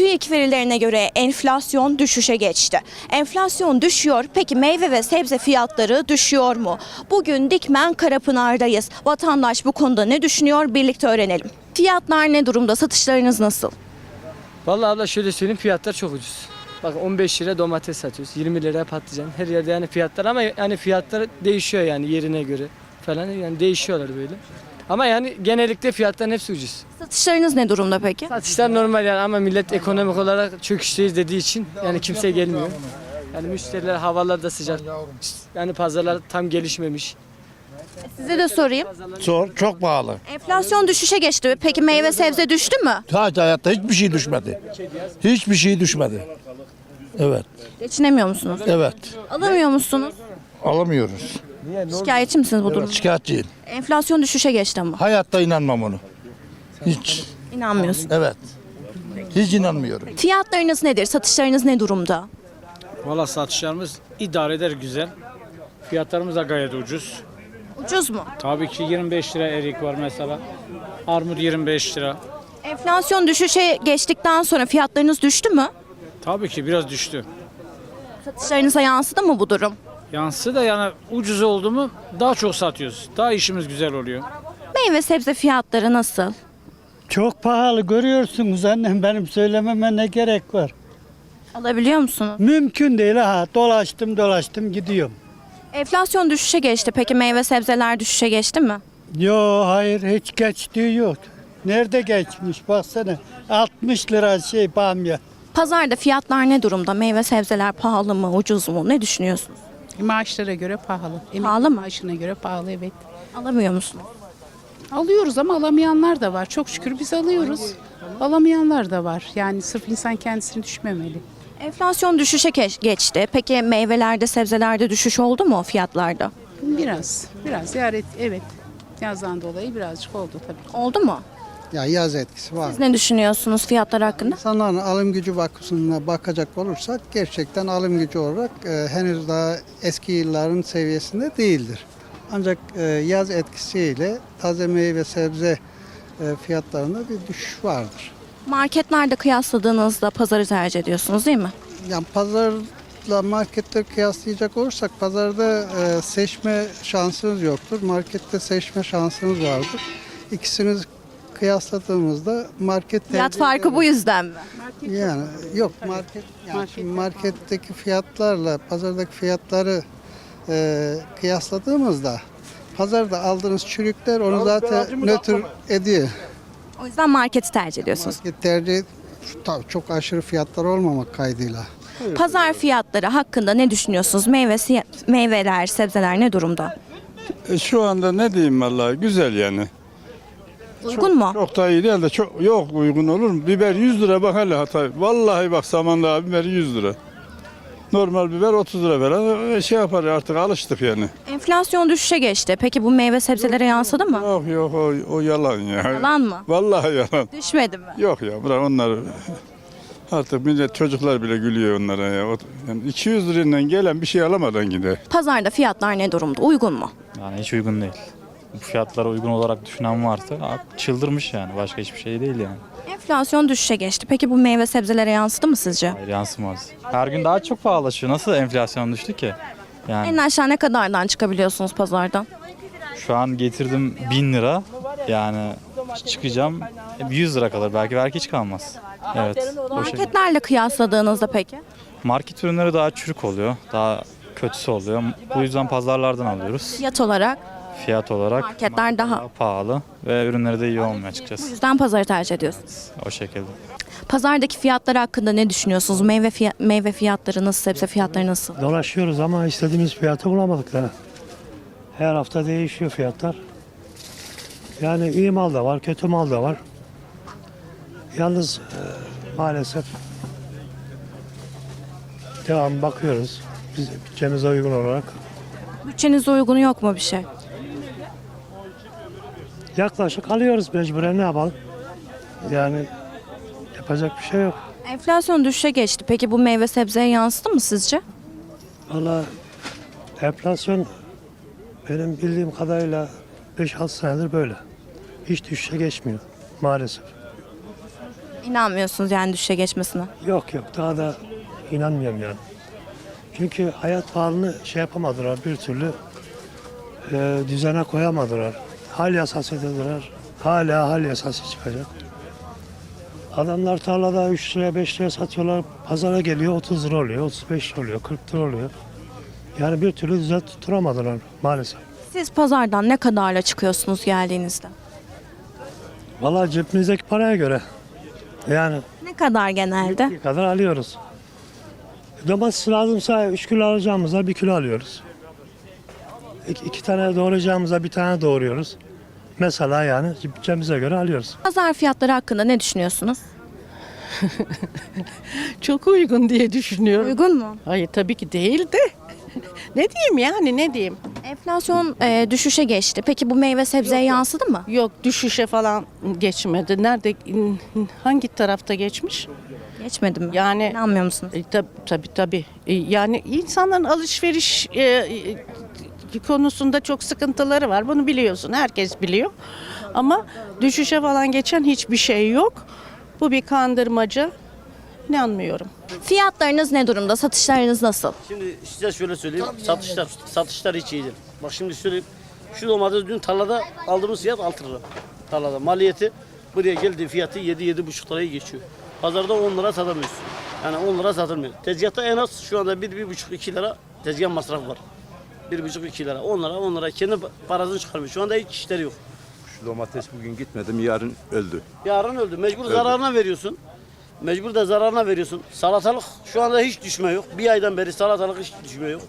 TÜİK verilerine göre enflasyon düşüşe geçti. Enflasyon düşüyor. Peki meyve ve sebze fiyatları düşüyor mu? Bugün Dikmen Karapınar'dayız. Vatandaş bu konuda ne düşünüyor? Birlikte öğrenelim. Fiyatlar ne durumda? Satışlarınız nasıl? Vallahi abla şöyle söyleyeyim fiyatlar çok ucuz. Bak 15 lira domates satıyoruz. 20 lira patlıcan. Her yerde yani fiyatlar ama yani fiyatlar değişiyor yani yerine göre falan yani değişiyorlar böyle. Ama yani genellikle fiyatların hepsi ucuz. Satışlarınız ne durumda peki? Satışlar normal yani ama millet ekonomik olarak çöküşteyiz dediği için yani kimse gelmiyor. Yani müşteriler havalar da sıcak. Yani pazarlar tam gelişmemiş. Size de sorayım. Zor, çok pahalı. Enflasyon düşüşe geçti. Peki meyve sebze düştü mü? Hiç hayatta hiçbir şey düşmedi. Hiçbir şey düşmedi. Evet, Geçinemiyor musunuz? evet. Alamıyor musunuz? Alamıyoruz. Şikayetçi misiniz bu durumda? Şikayetçiyim. Enflasyon düşüşe geçti ama. Hayatta inanmam onu. Hiç. İnanmıyorsun. Evet. Hiç inanmıyorum. Fiyatlarınız nedir? Satışlarınız ne durumda? Valla satışlarımız idare eder güzel. Fiyatlarımız da gayet ucuz. Ucuz mu? Tabii ki 25 lira erik var mesela. Armut 25 lira. Enflasyon düşüşe geçtikten sonra fiyatlarınız düştü mü? Tabii ki biraz düştü. Satışlarınıza yansıdı mı bu durum? Yansı da yani ucuz oldu mu daha çok satıyoruz. Daha işimiz güzel oluyor. Meyve sebze fiyatları nasıl? Çok pahalı görüyorsunuz annem benim söylememe ne gerek var. Alabiliyor musunuz? Mümkün değil ha dolaştım dolaştım gidiyorum. Enflasyon düşüşe geçti. Peki meyve sebzeler düşüşe geçti mi? Yo hayır hiç geçtiği yok. Nerede geçmiş baksana 60 lira şey bamya. Pazarda fiyatlar ne durumda? Meyve sebzeler pahalı mı, ucuz mu? Ne düşünüyorsunuz? Maaşlara göre pahalı. Emekli Pahalı mı? Maaşına göre pahalı evet. Alamıyor musunuz? Alıyoruz ama alamayanlar da var. Çok şükür biz alıyoruz. Alamayanlar da var. Yani sırf insan kendisini düşmemeli. Enflasyon düşüşe geçti. Peki meyvelerde, sebzelerde düşüş oldu mu fiyatlarda? Biraz, biraz. Yani evet. Yazdan dolayı birazcık oldu tabii. Oldu mu? Ya yaz etkisi var. Siz ne düşünüyorsunuz fiyatlar hakkında? İnsanların alım gücü bakımına bakacak olursak gerçekten alım gücü olarak e, henüz daha eski yılların seviyesinde değildir. Ancak e, yaz etkisiyle taze meyve sebze e, fiyatlarında bir düşüş vardır. Marketlerde kıyasladığınızda pazarı tercih ediyorsunuz değil mi? Yani pazarla markette kıyaslayacak olursak pazarda e, seçme şansınız yoktur. Markette seçme şansınız vardır. İkisini kıyasladığımızda market Fiyat tercih farkı bu yüzden mi? Yani yok market yani şimdi marketteki fiyatlarla pazardaki fiyatları e, kıyasladığımızda pazarda aldığınız çürükler onu zaten nötr ediyor. O yüzden marketi tercih ediyorsunuz. Market tercih tabii çok aşırı fiyatlar olmamak kaydıyla. Pazar fiyatları hakkında ne düşünüyorsunuz? Meyvesi, meyveler, sebzeler ne durumda? E, Şu anda ne diyeyim vallahi güzel yani. Uygun mu? Çok da iyi değil de çok yok uygun olur mu? Biber 100 lira bak hele Hatay. Vallahi bak Samandağ biber 100 lira. Normal biber 30 lira falan E, şey yapar artık alıştık yani. Enflasyon düşüşe geçti. Peki bu meyve sebzelere yansıdı mı? Yok yok o, o yalan ya. Yalan mı? Vallahi yalan. Düşmedi mi? Yok ya bırak onları. Artık millet çocuklar bile gülüyor onlara ya. Yani 200 lirayla gelen bir şey alamadan gider. Pazarda fiyatlar ne durumda? Uygun mu? Yani hiç uygun değil. Bu fiyatlara uygun olarak düşünen varsa abi çıldırmış yani. Başka hiçbir şey değil yani. Enflasyon düşüşe geçti. Peki bu meyve sebzelere yansıdı mı sizce? Hayır yansımaz. Her gün daha çok pahalaşıyor. Nasıl enflasyon düştü ki? En Yani aşağı ne kadardan çıkabiliyorsunuz pazardan? şu an getirdim 1000 lira. Yani çıkacağım 100 lira kalır. Belki belki hiç kalmaz. Evet. O şekilde. Marketlerle kıyasladığınızda peki? Market ürünleri daha çürük oluyor. Daha kötüsü oluyor. Bu yüzden pazarlardan alıyoruz. Fiyat olarak Fiyat olarak marketler daha. pahalı ve ürünleri de iyi olmuyor Bu açıkçası. yüzden pazarı tercih ediyorsunuz. O şekilde. Pazardaki fiyatlar hakkında ne düşünüyorsunuz? Meyve fiyat, meyve fiyatları nasıl, sebze fiyatları nasıl? Dolaşıyoruz ama istediğimiz fiyatı bulamadık daha. Her hafta değişiyor fiyatlar. Yani iyi mal da var, kötü mal da var. Yalnız e, maalesef devam bakıyoruz. Biz bütçemize uygun olarak. Bütçenize uygun yok mu bir şey? Yaklaşık alıyoruz mecburen ne yapalım? Yani yapacak bir şey yok. Enflasyon düşüşe geçti. Peki bu meyve sebzeye yansıdı mı sizce? Valla enflasyon benim bildiğim kadarıyla 5-6 senedir böyle. Hiç düşüşe geçmiyor maalesef. İnanmıyorsunuz yani düşüşe geçmesine. Yok yok daha da inanmıyorum yani. Çünkü hayat pahalılığını şey yapamadılar bir türlü e, düzene koyamadılar. Hal yasası dediler. Hala hal yasası çıkacak. Adamlar tarlada 3 liraya 5 liraya satıyorlar. Pazara geliyor 30 lira oluyor, 35 lira oluyor, 40 lira oluyor. Yani bir türlü düzen tutturamadılar maalesef. Siz pazardan ne kadarla çıkıyorsunuz geldiğinizde? Vallahi cebimizdeki paraya göre yani Ne kadar genelde? bir kadar alıyoruz. Domates lazımsa 3 kilo alacağımıza 1 kilo alıyoruz. İki, iki tane doğrayacağımıza bir tane doğruyoruz. Mesela yani bütçemize göre alıyoruz. Pazar fiyatları hakkında ne düşünüyorsunuz? Çok uygun diye düşünüyorum. Uygun mu? Hayır tabii ki değil de. ne diyeyim yani ne diyeyim? Enflasyon e, düşüşe geçti. Peki bu meyve sebzeye yansıdı mı? Yok düşüşe falan geçmedi. Nerede hangi tarafta geçmiş? Geçmedi mi? Yani İnanmıyor musunuz? e, tab- tabii tabii. E, yani insanların alışveriş e, e, konusunda çok sıkıntıları var. Bunu biliyorsun. Herkes biliyor. Ama düşüşe falan geçen hiçbir şey yok. Bu bir kandırmaca. İnanmıyorum. Fiyatlarınız ne durumda? Satışlarınız nasıl? Şimdi size şöyle söyleyeyim. Satışlar satışlar hiç iyi değil. Bak şimdi söyleyeyim. Şu domates dün tarlada aldığımız fiyat 6 lira. Tarlada maliyeti buraya geldiği fiyatı 7 7,5 liraya geçiyor. Pazarda 10 lira satamıyorsun. Yani 10 lira satılmıyor. Tezgahta en az şu anda 1 1,5 2 lira tezgah masrafı var. 1,5 2 lira. 10 lira 10 lira kendi parasını çıkarmıyor. Şu anda hiç işleri yok. Şu domates bugün gitmedim yarın öldü. Yarın öldü. Mecbur zararına veriyorsun. Mecbur da zararına veriyorsun. Salatalık şu anda hiç düşme yok. Bir aydan beri salatalık hiç düşme yok.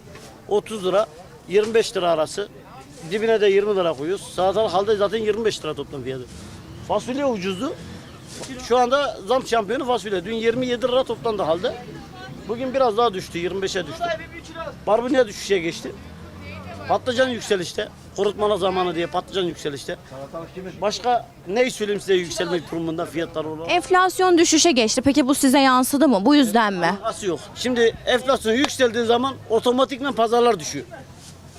30 lira, 25 lira arası. Dibine de 20 lira koyuyoruz. Salatalık halde zaten 25 lira toplam fiyatı. Fasulye ucuzdu. Şu anda zam şampiyonu fasulye. Dün 27 lira toplandı halde. Bugün biraz daha düştü. 25'e düştü. Barbunya düşüşe geçti. Patlıcan yükselişte. Kurutmalı zamanı diye patlıcan yükselişte. Başka ne söyleyeyim size yükselmek durumunda fiyatlar olarak? Enflasyon düşüşe geçti. Peki bu size yansıdı mı? Bu yüzden mi? Alakası yok. Şimdi enflasyon yükseldiği zaman otomatikman pazarlar düşüyor.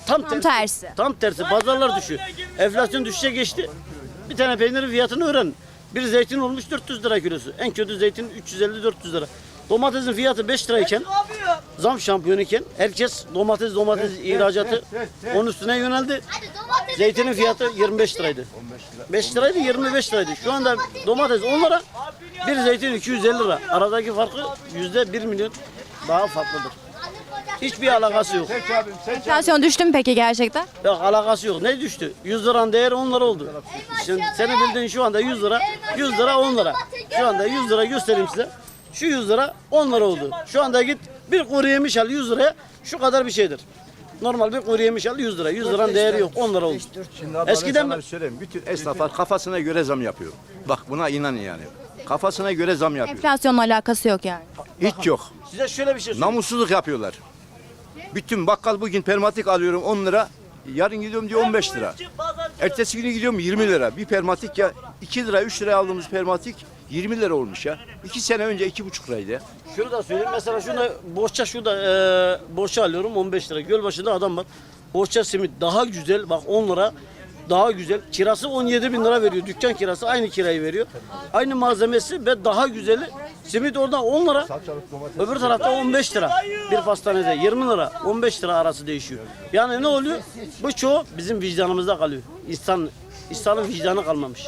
Tam, Tam tersi. Tam tersi pazarlar düşüyor. Enflasyon düşüşe geçti. Bir tane peynirin fiyatını öğren. Bir zeytin olmuş 400 lira kilosu. En kötü zeytin 350-400 lira. Domatesin fiyatı 5 lirayken, zam şampiyonu iken herkes domates domates ihracatı onun üstüne yöneldi. Zeytinin fiyatı 25 liraydı. 5 liraydı 25 liraydı. Şu anda domates 10 lira, bir zeytin 250 lira. Aradaki farkı yüzde 1 milyon daha farklıdır. Hiçbir alakası yok. Enflasyon düştü mü peki gerçekten? Yok alakası yok. Ne düştü? 100 liranın değeri 10 lira oldu. Şimdi senin bildiğin şu anda 100 lira, 100 lira 10 lira. Şu anda 100 lira göstereyim size. Şu 100 lira 10 lira oldu. Şu anda git bir kuru yemiş al 100 liraya şu kadar bir şeydir. Normal bir kuru yemiş al 100 lira. 100 liranın değeri yok 10 lira oldu. Şimdi abi Eskiden ben sana söyleyeyim. Bütün esnaflar kafasına göre zam yapıyor. Bak buna inanın yani. Kafasına göre zam yapıyor. Enflasyonla alakası yok yani. Hiç yok. size şöyle bir şey söyleyeyim. Namussuzluk yapıyorlar. Bütün bakkal bugün permatik alıyorum 10 lira. Yarın gidiyorum diyor 15 lira. Ertesi günü gidiyorum 20 lira. Bir permatik ya 2 lira 3 liraya aldığımız permatik 20 lira olmuş ya. 2 sene önce 2,5 liraydı. Şunu da söyleyeyim. Mesela şurada bohça şurada e, bohça alıyorum 15 lira. Gölbaşı'nda adam var. Bohça simit daha güzel. Bak 10 lira. Daha güzel. Kirası 17 bin lira veriyor. Dükkan kirası aynı kirayı veriyor. Aynı malzemesi ve daha güzeli. Simit orada 10 lira. Öbür tarafta 15 lira. Bir pastanede 20 lira. 15 lira arası değişiyor. Yani ne oluyor? Bu çoğu bizim vicdanımızda kalıyor. İnsan, insanın vicdanı kalmamış.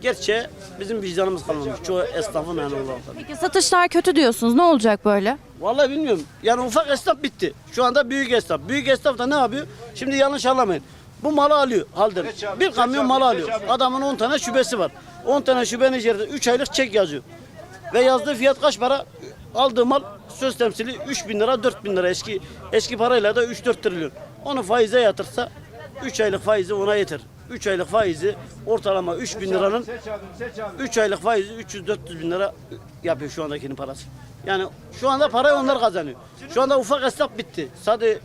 Gerçi bizim vicdanımız kalmamış. Çoğu esnafın yani olarak. Peki satışlar kötü diyorsunuz. Ne olacak böyle? Vallahi bilmiyorum. Yani ufak esnaf bitti. Şu anda büyük esnaf. Büyük esnaf da ne yapıyor? Şimdi yanlış anlamayın. Bu malı alıyor halden. Bir kamyon malı alıyor. Adamın 10 tane şubesi var. 10 tane şubenin içerisinde 3 aylık çek yazıyor. Ve yazdığı fiyat kaç para? Aldığı mal söz temsili 3 bin lira 4 bin lira eski eski parayla da 3-4 trilyon. Onu faize yatırsa 3 aylık faizi ona yeter. 3 aylık faizi ortalama 3 bin liranın 3 aylık faizi 300-400 bin lira yapıyor şu andakinin parası. Yani şu anda parayı onlar kazanıyor. Şu anda ufak esnaf bitti. Sadece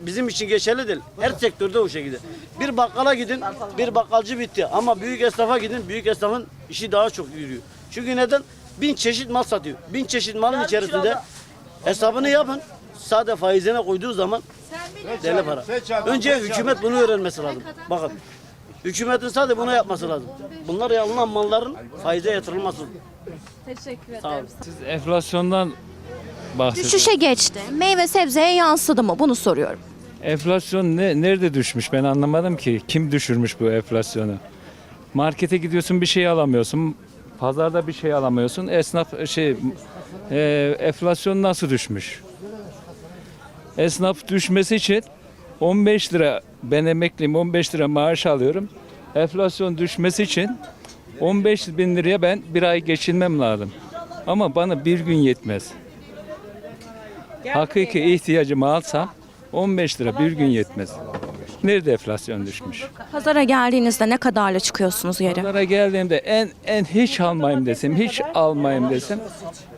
bizim için geçerli değil. Her sektörde o şekilde. Bir bakkala gidin, bir bakkalcı bitti. Ama büyük esnafa gidin, büyük esnafın işi daha çok yürüyor. Çünkü neden? Bin çeşit mal satıyor. Bin çeşit malın içerisinde hesabını yapın. Sade faizine koyduğu zaman deli para. Önce hükümet bunu öğrenmesi lazım. Bakın. Hükümetin sadece bunu yapması lazım. Bunlar alınan malların faize yatırılması Teşekkür olun. Siz enflasyondan bahsediyorsunuz. Düşüşe geçti. Meyve sebzeye yansıdı mı? Bunu soruyorum. Enflasyon ne, nerede düşmüş ben anlamadım ki. Kim düşürmüş bu enflasyonu? Markete gidiyorsun bir şey alamıyorsun. Pazarda bir şey alamıyorsun. Esnaf şey e, enflasyon nasıl düşmüş? Esnaf düşmesi için 15 lira ben emekliyim 15 lira maaş alıyorum. Enflasyon düşmesi için 15 bin liraya ben bir ay geçinmem lazım. Ama bana bir gün yetmez. Hakiki ihtiyacımı alsam 15 lira bir gün yetmez. Nerede enflasyon düşmüş? Pazara geldiğinizde ne kadarla çıkıyorsunuz yere? Pazara geldiğimde en en hiç almayayım desem, hiç almayayım desem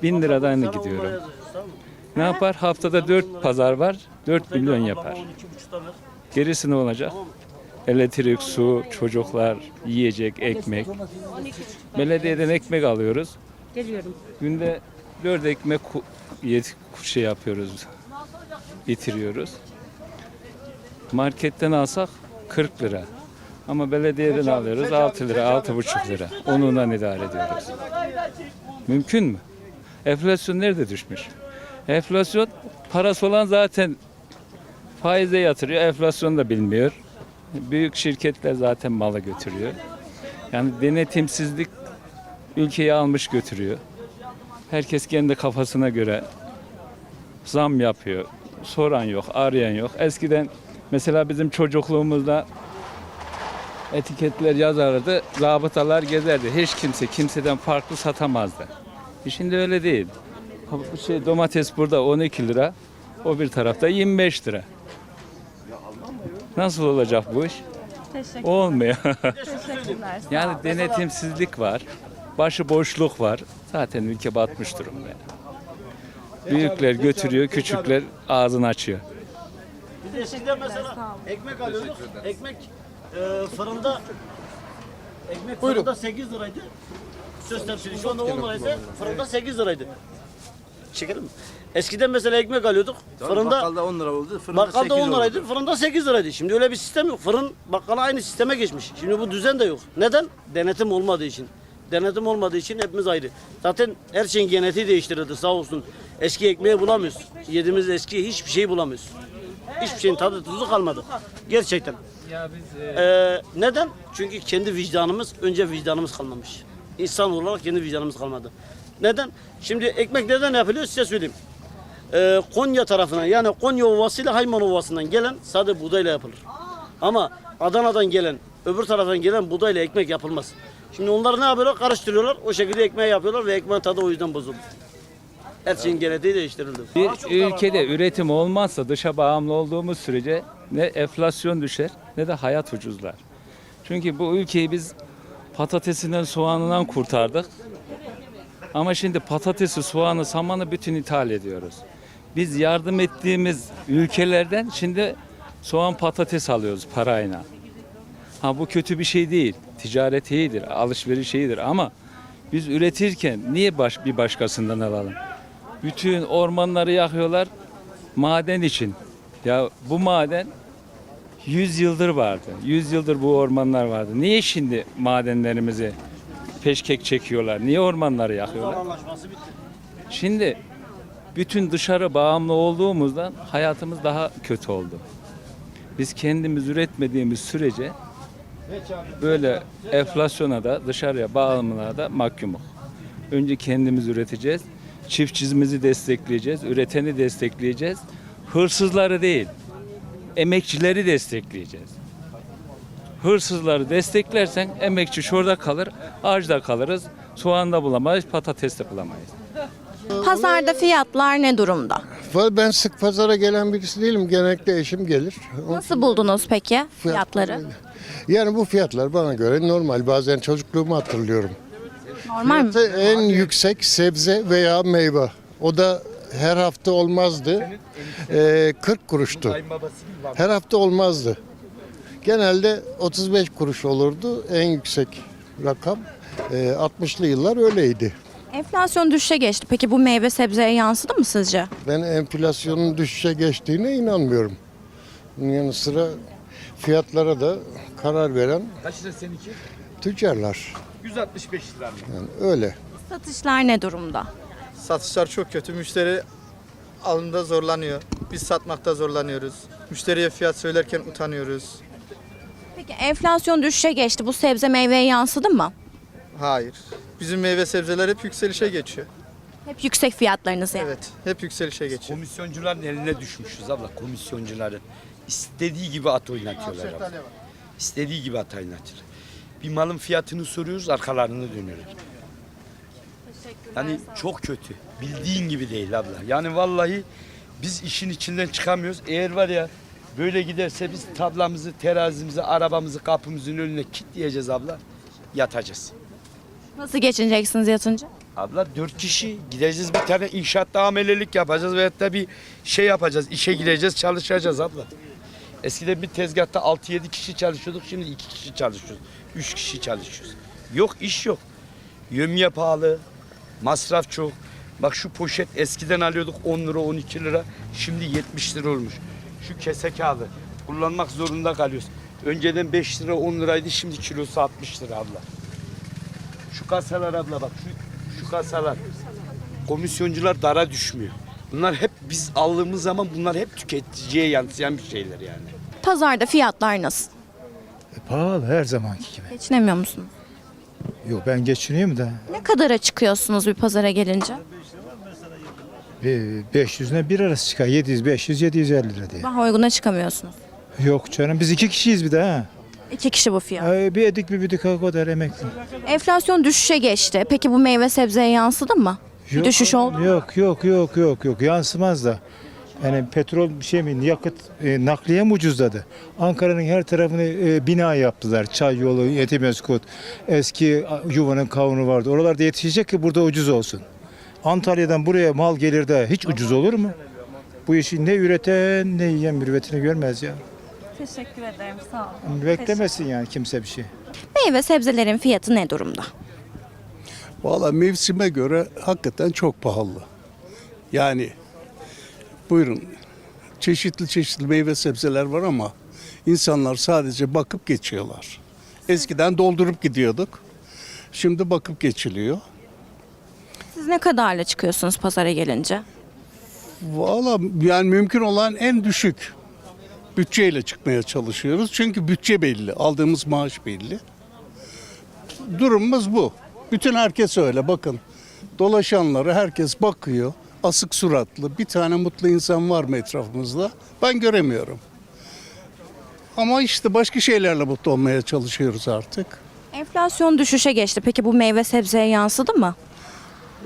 bin liradan gidiyorum. Ne yapar? Haftada 4 pazar var, 4 milyon yapar. Gerisi ne olacak? Elektrik, su, çocuklar, yiyecek, ekmek. Belediyeden ekmek alıyoruz. Geliyorum. Günde 4 ekmek ku- yet- şey yapıyoruz, bitiriyoruz. Marketten alsak 40 lira. Ama belediyeden alıyoruz 6 lira, 6,5 lira. Onunla idare ediyoruz. Mümkün mü? Enflasyon nerede düşmüş? Enflasyon parası olan zaten faize yatırıyor. Enflasyon da bilmiyor. Büyük şirketler zaten malı götürüyor. Yani denetimsizlik ülkeyi almış götürüyor. Herkes kendi kafasına göre zam yapıyor. Soran yok, arayan yok. Eskiden mesela bizim çocukluğumuzda etiketler yazardı, zabıtalar gezerdi. Hiç kimse kimseden farklı satamazdı. E Şimdi öyle değil. Bu şey domates burada 12 lira, o bir tarafta 25 lira. Nasıl olacak bu iş? Olmuyor. yani denetimsizlik var, başıboşluk var. Zaten ülke batmış durumda. Büyükler götürüyor, küçükler ağzını açıyor. Biz eskiden mesela ekmek alıyorduk. Ekmek e, fırında ekmek fırında 8 liraydı. Söz temsili şu anda 10 liraysa fırında 8 liraydı. Çekelim mi? Eskiden mesela ekmek alıyorduk. Fırında Bakkalda 10 lira oldu. Fırında bakkalda 8 10 oldu. liraydı, fırında 8 liraydı. Şimdi öyle bir sistem yok. Fırın bakkala aynı sisteme geçmiş. Şimdi bu düzen de yok. Neden? Denetim olmadığı için. Denetim olmadığı için hepimiz ayrı. Zaten her şeyin genetiği değiştirildi sağ olsun. Eski ekmeği bulamıyoruz. Yediğimiz eski hiçbir şey bulamıyoruz. Hiçbir şeyin tadı tuzu kalmadı. Gerçekten. Ya biz Ee, neden? Çünkü kendi vicdanımız, önce vicdanımız kalmamış. İnsan olarak kendi vicdanımız kalmadı. Neden? Şimdi ekmek neden yapılıyor size söyleyeyim. Ee, Konya tarafından yani Konya Ovası ile Hayman Ovası'ndan gelen sade buğdayla yapılır. Ama Adana'dan gelen, öbür taraftan gelen buğdayla ekmek yapılmaz. Şimdi onlar ne yapıyorlar? Karıştırıyorlar. O şekilde ekmeği yapıyorlar ve ekmeğin tadı o yüzden bozuldu. Her şeyin genetiği değiştirildi. Bir ülkede üretim olmazsa dışa bağımlı olduğumuz sürece ne enflasyon düşer ne de hayat ucuzlar. Çünkü bu ülkeyi biz patatesinden soğanından kurtardık. Ama şimdi patatesi, soğanı, samanı bütün ithal ediyoruz. Biz yardım ettiğimiz ülkelerden şimdi soğan patates alıyoruz parayla. Ha bu kötü bir şey değil. Ticaret iyidir, alışveriş iyidir ama biz üretirken niye baş, bir başkasından alalım? Bütün ormanları yakıyorlar maden için. Ya bu maden 100 yıldır vardı. 100 yıldır bu ormanlar vardı. Niye şimdi madenlerimizi peşkek çekiyorlar? Niye ormanları yakıyorlar? Şimdi bütün dışarı bağımlı olduğumuzdan hayatımız daha kötü oldu. Biz kendimiz üretmediğimiz sürece böyle enflasyona da dışarıya bağımlılığa da mahkumuz. Önce kendimiz üreteceğiz. Çiftçimizi destekleyeceğiz. Üreteni destekleyeceğiz. Hırsızları değil, emekçileri destekleyeceğiz. Hırsızları desteklersen emekçi şurada kalır, ağaçta kalırız. Soğan da bulamayız, patates de bulamayız. Pazarda fiyatlar ne durumda? Ben sık pazara gelen birisi değilim. Genellikle eşim gelir. Nasıl buldunuz peki fiyatları? Yani bu fiyatlar bana göre normal. Bazen çocukluğumu hatırlıyorum. Normal mi? Fiyatı en yüksek sebze veya meyve. O da her hafta olmazdı. Ee, 40 kuruştu. Her hafta olmazdı. Genelde 35 kuruş olurdu en yüksek rakam. Ee, 60'lı yıllar öyleydi. Enflasyon düşüşe geçti. Peki bu meyve sebzeye yansıdı mı sizce? Ben enflasyonun düşüşe geçtiğine inanmıyorum. Bunun yanı sıra fiyatlara da karar veren Kaç lira seninki? tüccarlar. 165 lira. Yani öyle. Satışlar ne durumda? Satışlar çok kötü. Müşteri alımda zorlanıyor. Biz satmakta zorlanıyoruz. Müşteriye fiyat söylerken utanıyoruz. Peki enflasyon düşüşe geçti. Bu sebze meyveye yansıdı mı? Hayır. Bizim meyve sebzeler hep yükselişe geçiyor. Hep yüksek fiyatlarınız yani. Evet, hep yükselişe geçiyor. Komisyoncuların eline düşmüşüz abla komisyoncuların. İstediği gibi at oynatıyorlar abla. İstediği gibi at oynatıyorlar. Bir malın fiyatını soruyoruz arkalarını dönüyorlar. Yani çok kötü. Bildiğin gibi değil abla. Yani vallahi biz işin içinden çıkamıyoruz. Eğer var ya böyle giderse biz tablamızı, terazimizi, arabamızı kapımızın önüne kilitleyeceğiz abla. Yatacağız. Nasıl geçineceksiniz yatınca? Abla dört kişi gideceğiz bir tane inşaatta amelelik yapacağız veyahut da bir şey yapacağız. işe gireceğiz çalışacağız abla. Eskiden bir tezgahta 6-7 kişi çalışıyorduk şimdi 2 kişi çalışıyoruz. 3 kişi çalışıyoruz. Yok iş yok. Yömye pahalı. Masraf çok. Bak şu poşet eskiden alıyorduk 10 lira 12 lira. Şimdi 70 lira olmuş. Şu kese kağıdı kullanmak zorunda kalıyoruz. Önceden 5 lira 10 liraydı şimdi kilosu 60 lira abla. Şu kasalar abla bak şu, şu kasalar. Komisyoncular dara düşmüyor. Bunlar hep biz aldığımız zaman bunlar hep tüketiciye yansıyan bir şeyler yani. Pazarda fiyatlar nasıl? Pahalı her zamanki gibi. Geçinemiyor musunuz? Yok ben geçiniyorum da Ne kadara çıkıyorsunuz bir pazara gelince? Bir 500'üne bir arası çıkar. 700, 500, 750 lira diye. Daha uyguna çıkamıyorsunuz. Yok canım biz iki kişiyiz bir de ha. İki kişi bu fiyat. Ay, bir edik bir büdük o kadar emekli. Enflasyon düşüşe geçti. Peki bu meyve sebzeye yansıdı mı? Yok, düşüş oldu mu? Yok yok yok yok yok yansımaz da. Yani petrol bir şey mi yakıt e, nakliye mi ucuzladı? Ankara'nın her tarafını e, bina yaptılar. Çay yolu, Yetimeskut, eski yuvanın kavunu vardı. Oralarda yetişecek ki burada ucuz olsun. Antalya'dan buraya mal gelir de hiç ucuz olur mu? Bu işi ne üreten ne yiyen mürüvvetini görmez ya. Teşekkür ederim. Sağ olun. Beklemesin yani kimse bir şey. Meyve sebzelerin fiyatı ne durumda? Valla mevsime göre hakikaten çok pahalı. Yani buyurun çeşitli çeşitli meyve sebzeler var ama insanlar sadece bakıp geçiyorlar. Eskiden doldurup gidiyorduk. Şimdi bakıp geçiliyor. Siz ne kadarla çıkıyorsunuz pazara gelince? Valla yani mümkün olan en düşük bütçeyle çıkmaya çalışıyoruz. Çünkü bütçe belli, aldığımız maaş belli. Durumumuz bu. Bütün herkes öyle bakın. Dolaşanları herkes bakıyor. Asık suratlı bir tane mutlu insan var mı etrafımızda? Ben göremiyorum. Ama işte başka şeylerle mutlu olmaya çalışıyoruz artık. Enflasyon düşüşe geçti. Peki bu meyve sebzeye yansıdı mı?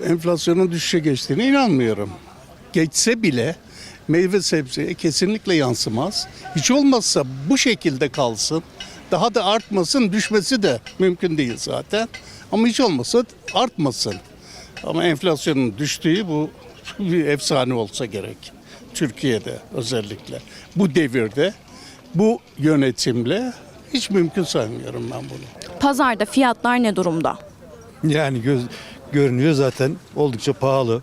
Enflasyonun düşüşe geçtiğine inanmıyorum. Geçse bile meyve sebzeye kesinlikle yansımaz. Hiç olmazsa bu şekilde kalsın. Daha da artmasın, düşmesi de mümkün değil zaten. Ama hiç olmazsa artmasın. Ama enflasyonun düştüğü bu bir efsane olsa gerek. Türkiye'de özellikle. Bu devirde, bu yönetimle hiç mümkün saymıyorum ben bunu. Pazarda fiyatlar ne durumda? Yani göz, görünüyor zaten oldukça pahalı.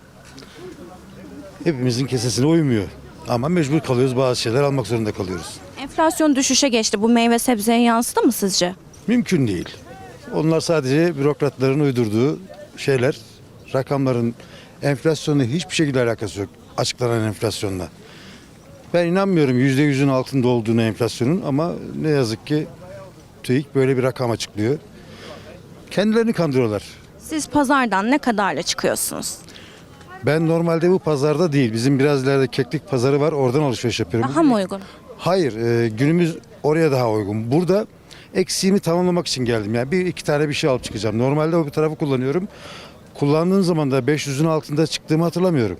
Hepimizin kesesine uymuyor. Ama mecbur kalıyoruz bazı şeyler almak zorunda kalıyoruz. Enflasyon düşüşe geçti. Bu meyve sebzeye yansıdı mı sizce? Mümkün değil. Onlar sadece bürokratların uydurduğu şeyler. Rakamların enflasyonla hiçbir şekilde alakası yok. Açıklanan enflasyonla. Ben inanmıyorum %100'ün altında olduğunu enflasyonun ama ne yazık ki TÜİK böyle bir rakam açıklıyor. Kendilerini kandırıyorlar. Siz pazardan ne kadarla çıkıyorsunuz? Ben normalde bu pazarda değil. Bizim biraz ileride keklik pazarı var. Oradan alışveriş yapıyorum. Daha mı uygun? Hayır, e, günümüz oraya daha uygun. Burada eksiğimi tamamlamak için geldim. Yani bir iki tane bir şey alıp çıkacağım. Normalde o bir tarafı kullanıyorum. Kullandığım zaman da 500'ün altında çıktığımı hatırlamıyorum.